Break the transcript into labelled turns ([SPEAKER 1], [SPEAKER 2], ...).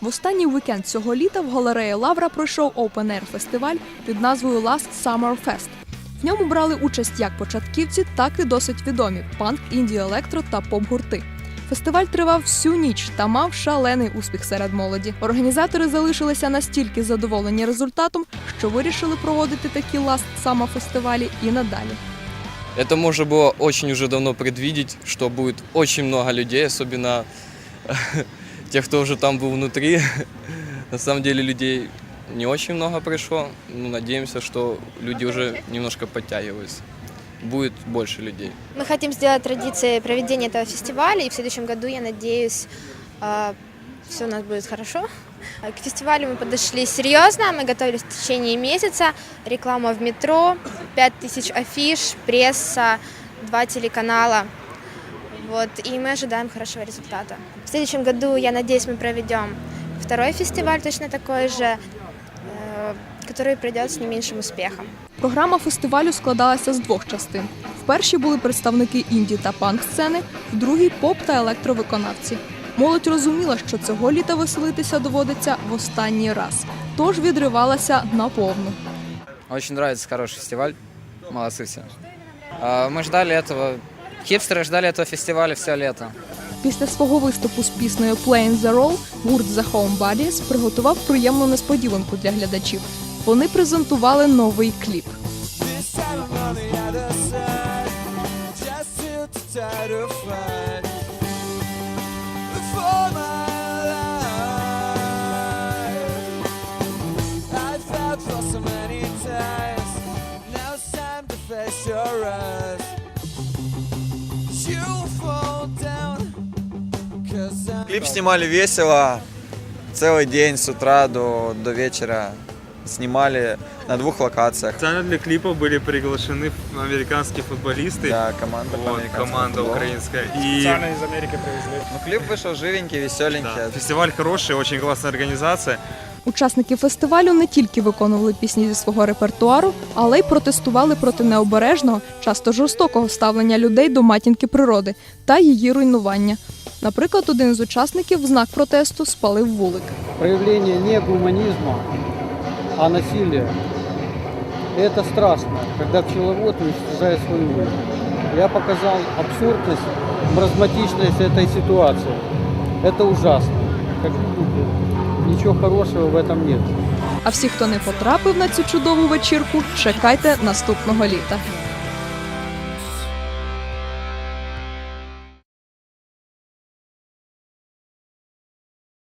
[SPEAKER 1] В останній вікенд цього літа в галереї Лавра пройшов Open Air фестиваль під назвою Last Summer Fest. В ньому брали участь як початківці, так і досить відомі панк, інді, електро та поп-гурти. Фестиваль тривав всю ніч та мав шалений успіх серед молоді. Організатори залишилися настільки задоволені результатом, що вирішили проводити такі Last Summer фестивалі і надалі.
[SPEAKER 2] Это можно было очень уже давно предвидеть, что будет очень много людей, особенно тех, кто уже там был внутри. На самом деле людей не очень много пришло. Ну, надеемся, что люди уже немножко подтягиваются. Будет больше людей.
[SPEAKER 3] Мы хотим сделать традицией проведения этого фестиваля, и в следующем году, я надеюсь, все у нас будет хорошо. А К фестивалю мы подошли серьезно, мы готовились в течение месяца. Реклама в метро, 5000 афиш, пресса, два телеканала. Вот, и мы ожидаем хорошего результата. В следующем году, я надеюсь, мы проведем второй фестиваль, точно такой же, э, который пройдет с не меньшим успехом.
[SPEAKER 1] Програма фестивалю складалася з двох частин. В першій були представники інді та панк сцени, в другій поп та електровиконавці. Молодь розуміла, що цього літа веселитися доводиться в останній раз, тож відривалася наповну.
[SPEAKER 4] Очень нравится хороший фестиваль. Молодцы все. А, Мы ждали этого. Хипстеры ждали этого фестиваля все лето.
[SPEAKER 1] Після свого виступу з піснею Playing the Role гурт The Home Buddies приготував приємну несподіванку для глядачів. Вони презентували новий кліп.
[SPEAKER 5] This time
[SPEAKER 6] Клип снимали весело, целый день с утра до, до вечера снимали на двух локациях.
[SPEAKER 7] Специально для клипа были приглашены американские футболисты.
[SPEAKER 6] Да, команда, по
[SPEAKER 7] Вот,
[SPEAKER 6] американскому
[SPEAKER 7] команда
[SPEAKER 6] футболу.
[SPEAKER 7] украинская. И
[SPEAKER 6] Ну, клип вышел живенький, веселенький.
[SPEAKER 7] да, фестиваль хороший, очень классная организация.
[SPEAKER 1] Учасники фестивалю не тільки виконували пісні зі свого репертуару, але й протестували проти необережного, часто жорстокого ставлення людей до матінки природи та її руйнування. Наприклад, один з учасників в знак протесту спалив вулик.
[SPEAKER 8] проявление не гуманизма, а насилия. И это страшно, когда пчеловод уничтожает свою жизнь. Я показал абсурдность, маразматичность этой ситуации. Это ужасно. Как люди. Ничего хорошего в этом нет.
[SPEAKER 1] А всі, хто не потрапив на цю чудову вечірку, чекайте наступного літа.